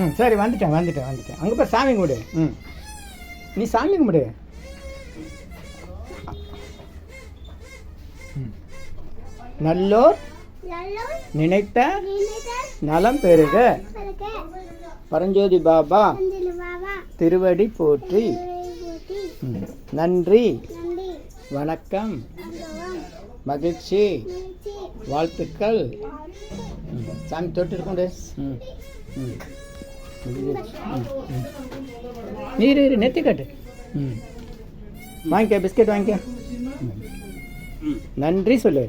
ம் சரி வந்துட்டேன் வந்துட்டேன் வந்துட்டேன். அங்கே போய் சாமி கும்பிடு. ம். நீ சாமி கும்பிடு. நல்லோர் நினைத்த நலம் பெறுக. பரஞ்சோதி பாபா திருவடி போற்றி. நன்றி. வணக்கம். மகிழ்ச்சி. வாழ்த்துக்கள். சாமி தொட்டு இருக்கோண்டு ம். நீர் இரு நெத்தி கட்டு. ம் வாங்கிக்க பிஸ்கெட் வாங்கிக்க. நன்றி சொல்லு.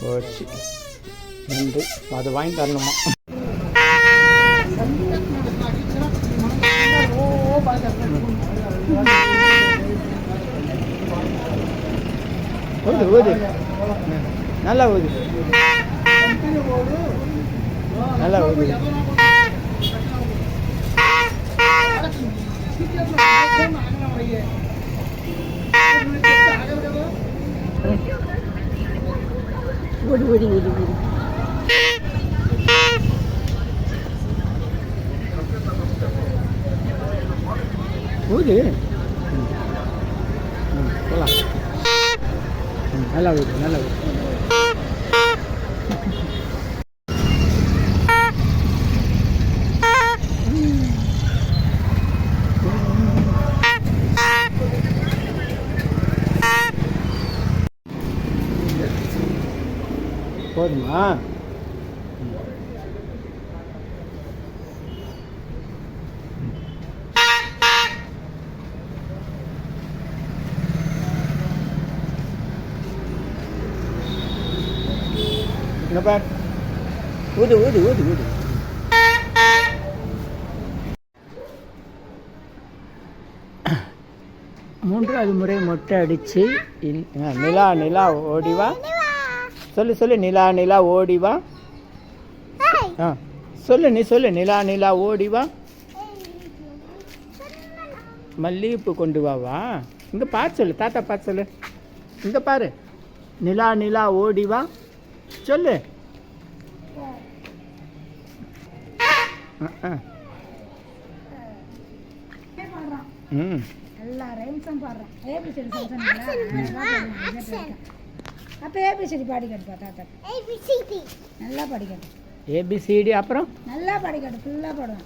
போச்சு. நன்றி. அதை வாங்கி தரணுமா? ஊது ஊது நல்லா ஊது நல்லா ஊது ஊது ஊது ஊது ஊது ஊது ம். ம், போலாம் ம், நல்லா ஊது நல்லா ஊது போதுமா? பார்? ஊது ஊது ஊது ஊது. மூன்றாவது முறை மொட்டை அடித்து நிலா நிலா ஓடிவா சொல்லு சொல்லு நிலா நிலா ஓடிவா ஆ சொல்லு நீ சொல்லு நிலா நிலா ஓடிவா மல்லிகைப்பூ கொண்டு வாவா இங்கே பார்த்து சொல்லு தாத்தா பார்த்து சொல்லு. இங்கே பாரு. நிலா நிலா ஓடிவா சொல்லு. ம். எல்லா ரைம்ஸும் பாடுறோம் ஏபிசிடி சொன்னீங்களா அப்போ ஏபிசிடி பாடிக்கட்டுப்பா தாத்தா. நல்லா படிக்கட்டும் ஏபிசிடி அப்புறம்? நல்லா படிக்கட்டும் ஃபுல்லாக பாடுவான்.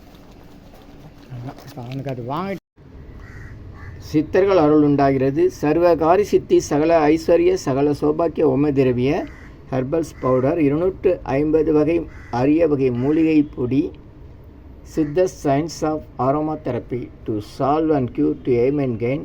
அவனுக்கு அது வாங்க சித்தர்கள் அருள் உண்டாகிறது. சர்வகாரி சித்தி சகல ஐஸ்வர்ய சகல சௌபாக்கிய உம திரவிய ஹெர்பல்ஸ் பவுடர் இருநூற்று ஐம்பது வகை அரிய வகை மூலிகை பொடி Siddha science of aroma therapy to solve and cure to aim and gain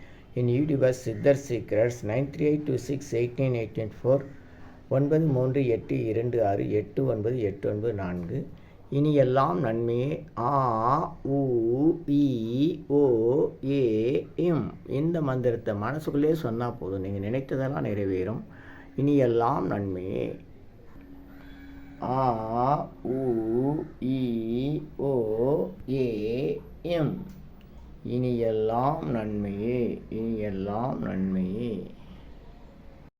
N YouTubers Siddhar secrets nine three eight two six eight nine eight nine four ஒன்பது மூன்று எட்டு இரண்டு ஆறு எட்டு ஒன்பது எட்டு ஒன்பது நான்கு. இனி எல்லாம் நன்மையே. ஆ உ இ ஓ ஏ இந்த மந்திரத்தை மனசுக்குள்ளே சொன்னால் போதும். நீங்கள் நினைத்ததெல்லாம் நிறைவேறும். இனி எல்லாம் நன்மையே ஆ உ